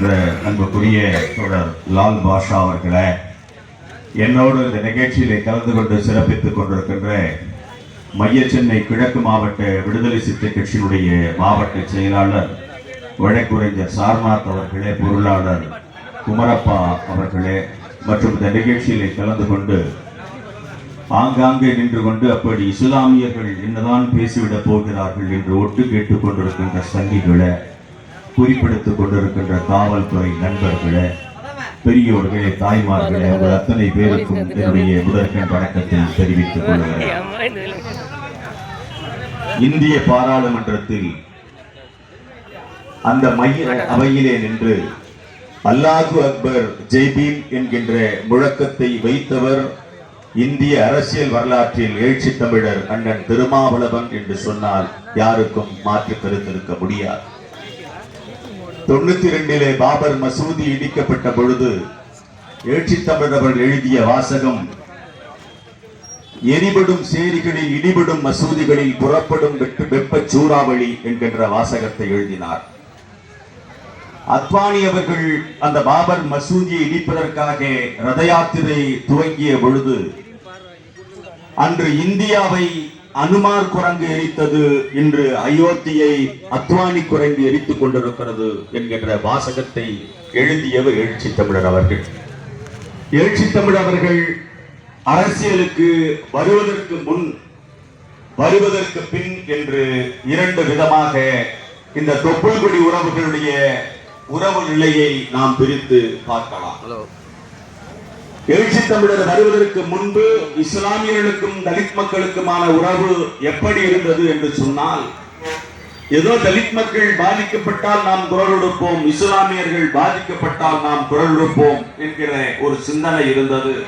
என்ற அன்புக்குரிய தொடர் லால் பாஷா அவர்களை என்னோடு இந்த நிகழ்ச்சியிலே கலந்து கொண்டு சிறப்பித்துக் கொண்டிருக்கின்ற மைய சென்னை கிழக்கு மாவட்ட விடுதலை சிறுத்தை கட்சியினுடைய மாவட்ட செயலாளர் வழக்குரைஞர் சார்நாத் அவர்களே பொருளாளர் குமரப்பா அவர்களே மற்றும் இந்த நிகழ்ச்சியிலே கலந்து கொண்டு ஆங்காங்கே நின்று கொண்டு அப்படி இஸ்லாமியர்கள் என்னதான் பேசிவிடப் போகிறார்கள் என்று ஒட்டு கேட்டுக் கொண்டிருக்கின்ற சங்கிகளை குறிப்பிடுத்துக் கொண்டிருக்கின்ற காவல்துறை நண்பர்களே பெரியோர்களே தாய்மார்களே உங்கள் அத்தனை பேருக்கும் என்னுடைய முதற்கண் வணக்கத்தை தெரிவித்துக் கொள்கிறேன். இந்திய பாராளுமன்றத்தில் அந்த மைய அவையிலே நின்று அல்லாஹு அக்பர் ஜெய்பீம் என்கின்ற முழக்கத்தை வைத்தவர் இந்திய அரசியல் வரலாற்றில் எழுச்சி தமிழர் அண்ணன் திருமாவளவன் என்று சொன்னால் யாருக்கும் மாற்று கருத்திருக்க முடியாது. தொண்ணூத்தி ரெண்டிலே பாபர் மசூதி இடிக்கப்பட்ட பொழுது எழுச்சி தமிழவர் எழுதிய வாசகம் எரிபடும் சேரிகளில் இடிபடும் மசூதிகளில் புறப்படும் வெட்டு வெப்ப சூறாவளி என்கின்ற வாசகத்தை எழுதினார். அத்வானி அவர்கள் அந்த பாபர் மசூதியை இடிப்பதற்காக ரத யாத்திரை துவங்கிய பொழுது அன்று இந்தியாவை அனுமார் குரங்கு எரித்தது இன்று அயோத்தியை அத்வானி குரங்கு எரித்துக் கொண்டிருக்கிறது என்கின்ற வாசகத்தை எழுதியவர் எழுச்சி தமிழர் அவர்கள். எழுச்சி தமிழர் அவர்கள் அரசியலுக்கு வருவதற்கு முன் வருவதற்கு பின் என்று இரண்டு விதமாக இந்த தொப்புள்குடி உறவுகளுடைய உறவு நிலையை நாம் பிரித்து பார்க்கலாம். எழுச்சி தமிழர் வருவதற்கு முன்பு இஸ்லாமியர்களுக்கும் தலித் மக்களுக்குமான உறவு எப்படி இருந்தது என்று சொன்னால் ஏதோ தலித் மக்கள் பாதிக்கப்பட்டால் நாம் குரல் கொடுப்போம் இஸ்லாமியர்கள் பாதிக்கப்பட்டால் நாம் குரல் கொடுப்போம் என்கிற ஒரு சிந்தனை இருந்தது.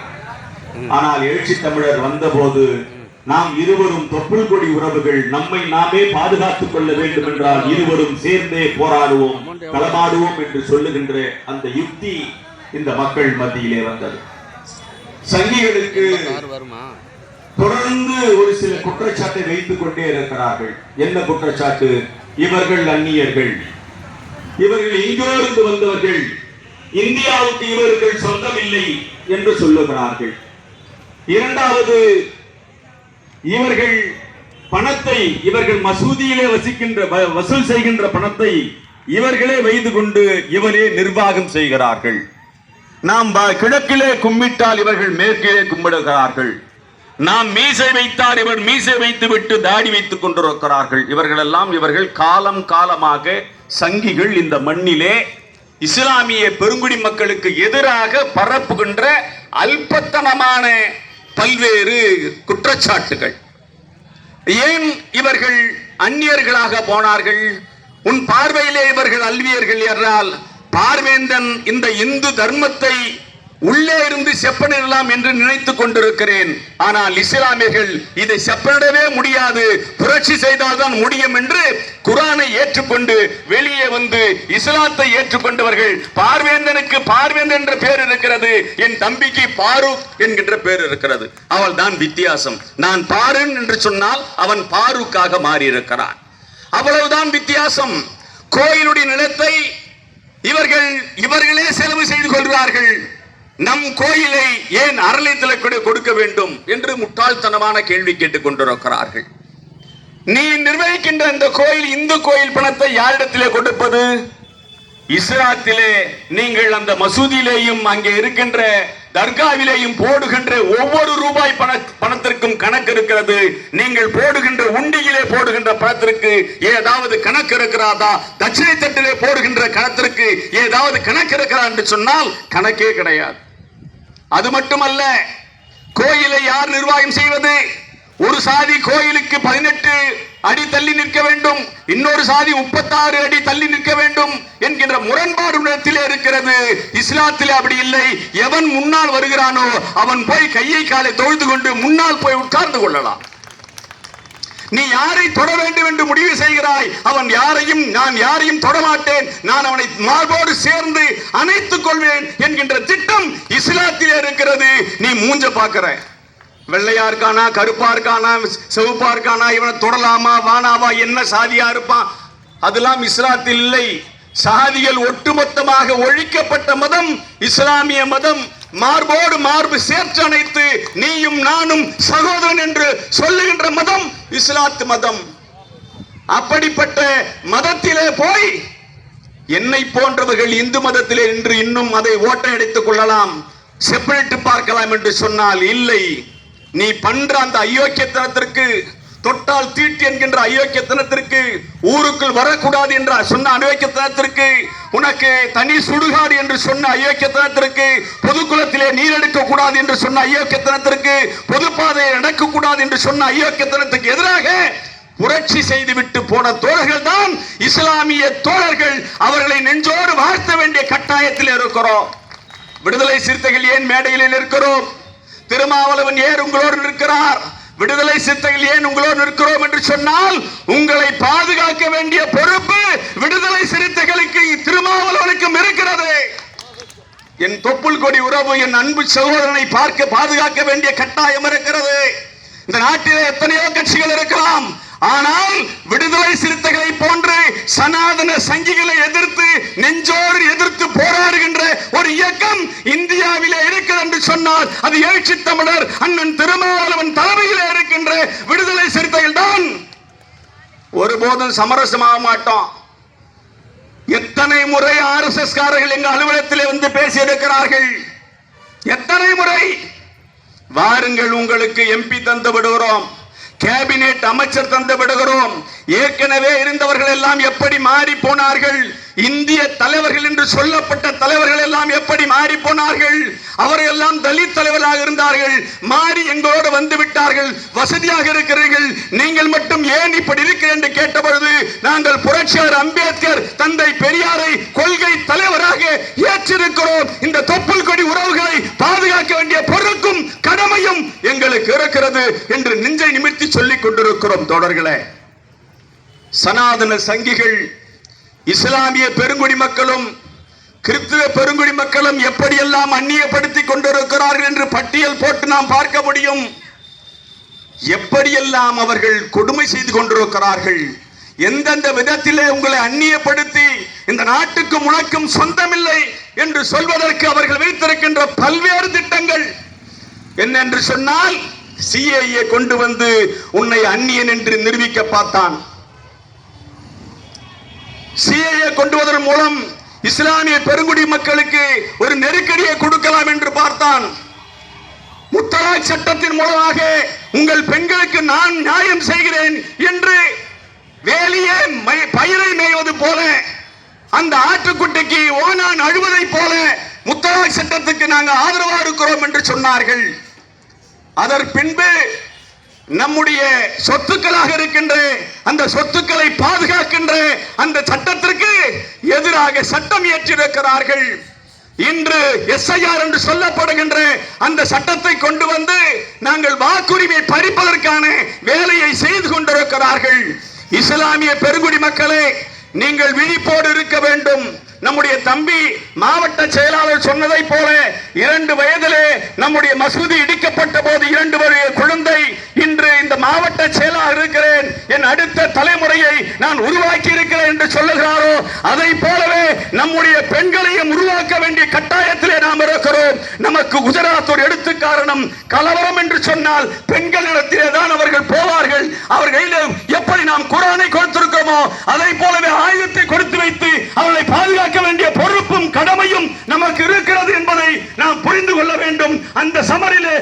ஆனால் எழுச்சி தமிழர் வந்தபோது நாம் இருவரும் தொப்புள் கொடி உறவுகள் நம்மை நாமே பாதுகாத்துக் கொள்ள வேண்டும் என்றால் இருவரும் சேர்ந்தே போராடுவோம் களமாடுவோம் என்று சொல்லுகின்ற அந்த யுக்தி இந்த மக்கள் மத்தியிலே வந்தது. சங்கிகளுக்கு தொடர்ந்து ஒரு சில குற்றச்சாட்டை வைத்துக் கொண்டே இருக்கிறார்கள். என்ன குற்றச்சாட்டு? இவர்கள் அந்நியர்கள். இவர்கள் எங்கோ இருந்து வந்தவர்கள்? இந்தியாவுக்கு இவர்கள் சொந்தமில்லை என்று சொல்லுகிறார்கள். இரண்டாவது இவர்கள் பணத்தை இவர்கள் மசூதியிலே வசிக்கின்ற வசூல் செய்கின்ற பணத்தை இவர்களே வைத்து கொண்டு இவரே நிர்வாகம் செய்கிறார்கள். நாம் கிழக்கிலே கும்பிட்டால் இவர்கள் மேற்கிலே கும்பிடுகிறார்கள். நாம் மீசை வைத்தால் இவர் மீசை வைத்து விட்டு தாடி வைத்துக் கொண்டிருக்கிறார்கள். இவர்களெல்லாம் இவர்கள் காலம் காலமாக சங்கிகள் இந்த மண்ணிலே. இஸ்லாமிய பெருங்குடி மக்களுக்கு எதிராக பரப்புகின்ற அல்பத்தனமான பல்வேறு குற்றச்சாட்டுகள். ஏன் இவர்கள் அந்நியர்களாக போனார்கள்? உன் பார்வையிலே இவர்கள் அல்வியர்கள் என்றால் பார்வேந்தன் இந்த இந்து தர்மத்தை உள்ளே இருந்து செப்பனிடலாம் என்று நினைத்துக் கொண்டிருக்கிறேன். ஆனால் இஸ்லாமியர்கள் இதை செப்பனிடவே முடியாது. புரட்சி செய்தால்தான் முடியும் என்று குரானை ஏற்றுக்கொண்டு வெளியே வந்து இஸ்லாத்தை ஏற்றுக்கொண்டவர்கள் பார்வேந்தனுக்கு பார்வேந்தன் என்ற பேர் இருக்கிறது. என் தம்பிக்கு பாரூக் என்கின்ற பேர் இருக்கிறது. அவள் தான் வித்தியாசம். நான் பாருன் என்று சொன்னால் அவன் பாரூக்காக மாறியிருக்கிறான். அவ்வளவுதான் வித்தியாசம். கோயிலுடைய நிலத்தை இவர்கள் இவர்களே செலவு செய்து கொள்கிறார்கள் நம் கோயிலை ஏன் அறநிலையத்தில் கூட கொடுக்க வேண்டும் என்று முட்டாள்தனமான கேள்வி கேட்டுக் கொண்டிருக்கிறார்கள். நீ நிர்வகிக்கின்ற இந்த கோயில் இந்து கோயில் பணத்தை யாரிடத்திலே கொடுப்பது? இஸ்லாத்திலே நீங்கள் அந்த மசூதியிலேயும் அங்கே இருக்கின்ற தர்காவிலேயும் போடுகின்ற ஒவ்வொரு ரூபாய் பண பணத்திற்கும் கணக்கு இருக்கிறது. நீங்கள் போடுகின்ற உண்டியிலே போடுகின்ற பணத்திற்கு ஏதாவது கணக்கு இருக்கிறாதா? தட்சிணை தட்டிலே போடுகின்ற கணத்திற்கு ஏதாவது கணக்கு இருக்கிறா என்று சொன்னால் கணக்கே கிடையாது. அது மட்டுமல்ல கோயிலை யார் நிர்வாகம் செய்வது? ஒரு சாதி கோயிலுக்கு பதினெட்டு அடி தள்ளி நிற்க வேண்டும். இன்னொரு சாதி முப்பத்தாறு அடி தள்ளி நிற்க வேண்டும் என்கின்ற முரண்பாடு இடத்திலே இருக்கிறது. இஸ்லாத்திலே அப்படி இல்லை. எவன் முன்னால் வருகிறானோ அவன் போய் கையை காலை தொழுது கொண்டு முன்னால் போய் உட்கார்ந்து கொள்ளலாம். நீ யாரை தொட வேண்டும் என்று முடிவு செய்கிறாய்? அவன் யாரையும் நான் யாரையும் தொடமாட்டேன். நான் அவனை மார்போடு சேர்ந்து அணைத்துக் கொள்வேன் என்கின்ற திட்டம் இஸ்லாத்திலே இருக்கிறது. நீ மூஞ்ச பார்க்கிறேன் வெள்ளையா இருக்கானா கருப்பா இருக்கானா செவப்பா இருக்கானா இவனை தொடலாமா வானாவா என்ன சாதியா இருப்பான்? அதெல்லாம் இஸ்லாத்தில் இல்லை. சாதிகள் ஒட்டுமொத்தமாக ஒழிக்கப்பட்ட மதம் இஸ்லாமிய மதம். மார்போடு மார்பு சேர்த்து நீயும் நானும் சகோதரன் என்று சொல்லுகின்ற மதம் இஸ்லாத்து மதம். அப்படிப்பட்ட மதத்திலே போய் என்னை போன்றவர்கள் இந்து மதத்திலே நின்று இன்னும் அதை ஓட்டம் எடுத்துக் கொள்ளலாம். செப்பரேட்டு பார்க்கலாம் என்று சொன்னால் இல்லை. நீ பண்ற அந்த அயோக்கியத்தனத்திற்கு தொட்டால் தீட்டு என்கின்ற அயோக்கியத்தனத்திற்கு ஊருக்குள் வரக்கூடாது என்ற சொன்ன அயோக்கியத்தனத்திற்கு உனக்கு தனி சுடுகாடு என்று சொன்ன அயோக்கியத்தனத்திற்கு பொதுக்குளத்திலே நீர் எடுக்க கூடாது என்று சொன்ன அயோக்கியத்தனத்திற்கு பொதுப்பாதையை நடக்கக்கூடாது என்று சொன்ன அயோக்கியத்தனத்துக்கு எதிராக புரட்சி செய்துவிட்டு போன தோழர்கள் தான் இஸ்லாமிய தோழர்கள். அவர்களை நெஞ்சோடு வாழ்த்த வேண்டிய கட்டாயத்தில் இருக்கிறோம். விடுதலை சிறுத்தைகள் ஏன் மேடையில் இருக்கிறோம்? திருமாவளவன் ஏன் உங்களோடு நிற்கிறார்? விடுதலை சித்தையில் ஏன் உங்களோடு நிற்கிறோம் என்று சொன்னால் உங்களை பாதுகாக்க வேண்டிய பொறுப்பு விடுதலை சிறுத்தைகளுக்கு திருமாவளவனுக்கும் இருக்கிறது. என் தொப்புள் கொடி உறவு என் அன்பு சகோதரனை பார்க்க பாதுகாக்க வேண்டிய கட்டாயம் இருக்கிறது. இந்த நாட்டிலே எத்தனையோ கட்சிகள் இருக்கலாம். ஆனால் விடுதலை சிறுத்தைகளை போன்று சனாதன சங்கிகளை எதிர்த்து நெஞ்சோடு எதிர்த்து போராடுகின்ற ஒரு இயக்கம் இந்தியாவிலே இருக்கிறது என்று சொன்னால் அது எழுச்சி தமிழர் அண்ணன் திருமாவளவன் தலைமையிலே இருக்கின்ற விடுதலை சிறுத்தைகள் தான். ஒருபோதும் சமரசமாக மாட்டோம். எத்தனை முறை ஆர் எஸ் எஸ் காரர்கள் எங்க அலுவலகத்திலே வந்து பேசி இருக்கிறார்கள் எத்தனை முறை? வாருங்கள் உங்களுக்கு எம்பி தந்து விடுகிறோம். கேபினெட் அமைச்சர் தந்து விடுகிறோம். ஏற்கனவே இருந்தவர்கள் எல்லாம் எப்படி மாறி போனார்கள்? இந்திய தலைவர்கள் என்று சொல்லப்பட்ட தலைவர்கள் எல்லாம் எப்படி மாறி போனார்கள்? அவர்கள் எல்லாம் தலித் தலைவராக இருந்தார்கள். மாறி எங்களோடு வந்து விட்டார்கள். வசதியாக இருக்கிறீர்கள். நீங்கள் மட்டும் ஏன் இப்படி இருக்கிற என்று கேட்டபொழுது நாங்கள் புரட்சியாளர் அம்பேத்கர் தந்தை பெரியாரை கொள்கை தலைவராக ஏற்றிருக்கிறோம். இந்த தொப்பு கொடி உறவுகளை பாதுகாக்க வேண்டிய பொறுக்கும் கடமையும் எங்களுக்கு இருக்கிறது என்று நெஞ்சை நிமித்தி சொல்லிக் கொண்டிருக்கிறோம் தொடர்களே சனாதன சங்கிகள் இஸ்லாமிய பெருங்குடி மக்களும் கிறிஸ்துவ பெருங்குடி மக்களும் எப்படியெல்லாம் அந்நியப்படுத்திக் கொண்டிருக்கிறார்கள் என்று பட்டியல் போட்டு நாம் பார்க்க முடியும். எப்படியெல்லாம் அவர்கள் கொடுமை செய்து கொண்டிருக்கிறார்கள் எந்தெந்த விதத்திலே உங்களை அந்நியப்படுத்தி இந்த நாட்டுக்கும் உனக்கும் சொந்தமில்லை என்று சொல்வதற்கு அவர்கள் வைத்திருக்கின்ற பல்வேறு என்னென்று சொன்னால் சிஏஏ கொண்டு வந்து உன்னை அந்நியன் என்று நிரூபிக்க பார்த்தான். சிஏஏ கொண்டு வதன் மூலம் இஸ்லாமிய பெருங்குடி மக்களுக்கு ஒரு நெருக்கடியை கொடுக்கலாம் என்று பார்த்தான். முத்தலாக் சட்டத்தின் மூலமாக உங்கள் பெண்களுக்கு நான் நியாயம் செய்கிறேன் என்று வேலியே பயிரை மேய்வது போல அந்த ஆட்டுக்குட்டிக்கு ஓனான் அழுவதைப் போல முத்தலாக் சட்டத்துக்கு நாங்கள் ஆதரவாக இருக்கிறோம் என்று சொன்னார்கள். அதன் பின்பு நம்முடைய சொத்துக்களாக இருக்கின்ற அந்த சொத்துக்களை பாதுகாக்கின்ற அந்த சட்டத்திற்கு எதிராக சட்டம் இயற்றிருக்கிறார்கள். இன்று எஸ்ஐஆர் என்று சொல்லப்படுகின்ற அந்த சட்டத்தை கொண்டு வந்து நாங்கள் வாக்குரிமை பறிப்பதற்கான வேலையை செய்து கொண்டிருக்கிறார்கள். இஸ்லாமிய பெருங்குடி மக்களே நீங்கள் விழிப்போடு இருக்க வேண்டும். நம்முடைய தம்பி மாவட்ட செயலாளர் சொன்னதை போல இரண்டு வயதிலே நம்முடைய மசூதி இடிக்கப்பட்ட போது இரண்டு வரைய குழந்தை இன்று இந்த மாவட்ட செயலாளர் இருக்கிறேன். என் அடுத்த தலைமுறையை நான் உருவாக்கி இருக்கிறேன் என்று சொல்லுகிறாரோ அதை போலவே நம்முடைய பெண்களையும் உருவாக்க வேண்டிய கட்டாயம் நாம் இருக்கிறோம். நமக்கு குஜராத் ஒரு எடுத்து காரணம் கலவரம் என்று சொன்னால் பெண்களிடத்திலே தான் அவர்கள் போவார்கள். அவர்கள் எப்படி நாம் குரானை கொடுத்திருக்கிறோமோ அதை போலவே ஆயுதத்தை கொடுத்து வைத்து அவர்களை பாதுகாக்க வேண்டிய பொறுப்பும் கடமையும் நமக்கு இருக்கிறது என்பதை நாம் புரிந்து கொள்ள வேண்டும். அந்த சமரிலே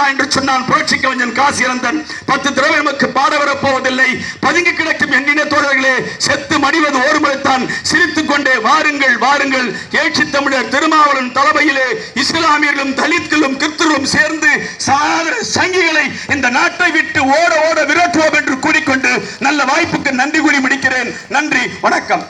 பாடா என்று சொன்னான். புரட்சி கவிஞன் காசி இறந்தன் பத்து தடவை நமக்கு பாட வரப்போவதில்லை. பதுங்கி கிடக்கும் எண்ணின தோழர்களே செத்து மடிவது ஒரு முறைத்தான் சிரித்துக் கொண்டே வாருங்கள் வாருங்கள். ஏற்றி தமிழர் திருமாவளன் தலைமையிலே இஸ்லாமியர்களும் தலித்களும் கிறிஸ்தர்களும் சேர்ந்து சாதன சங்கிகளை இந்த நாட்டை விட்டு ஓட ஓட விரட்டுவோம் என்று கூறிக்கொண்டு நல்ல வாய்ப்புக்கு நன்றி கூறி முடிக்கிறேன். நன்றி வணக்கம்.